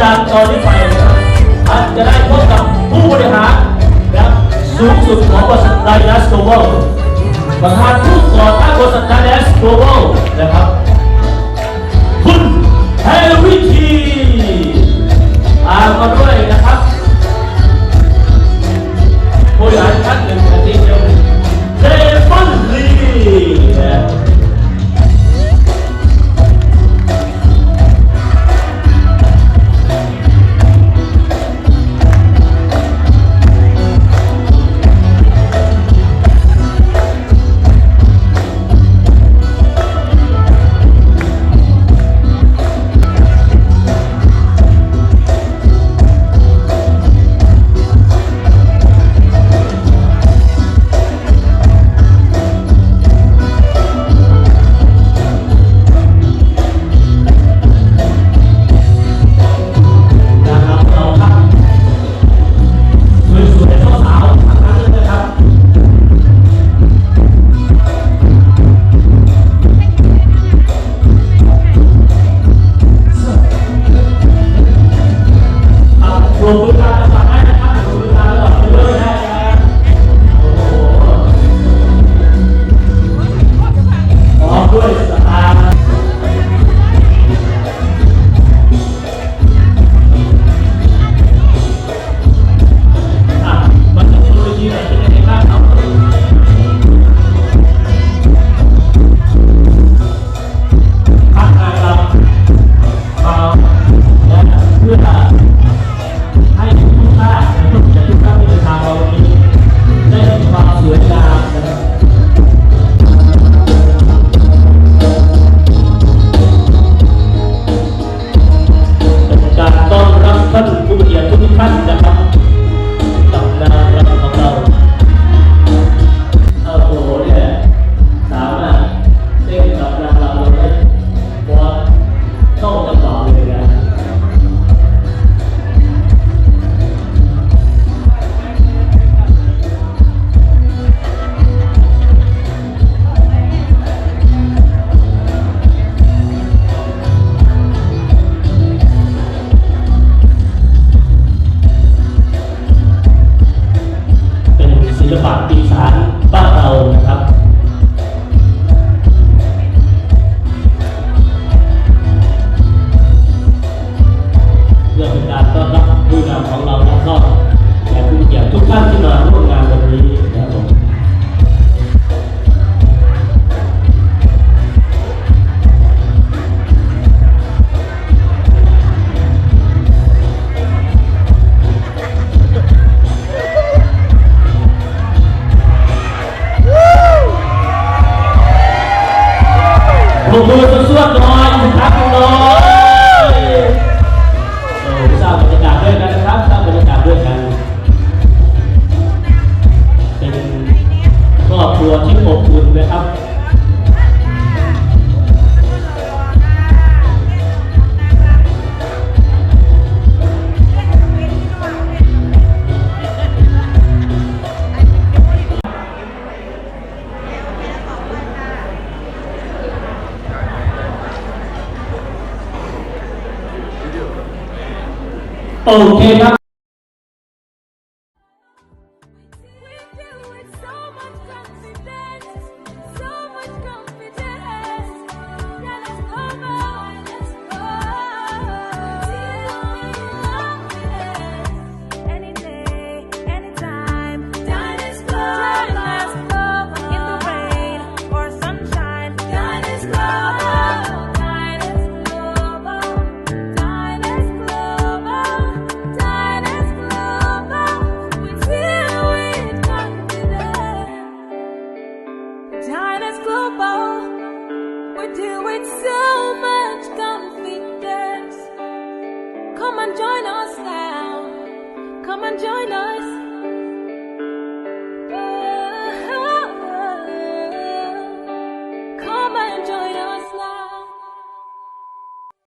จากตอนนี้ไปนรท่านจะได้พบกับผู้บริหารนะสูงสุดของบริษัทไดนัสโกลบอลประธานผู้ก่อตั้งบริษัทไดนัสโกลบอ สานบ้านเรานะครับเรื่องเป็นการต้อนรับผู้นำของเราและก็แขกผู้เกี่ยวทุกท่านที่มา รัวที่อบอุ่นนะครับ โอเคครับ do with so much confidence. Come and join us now. Come and join us.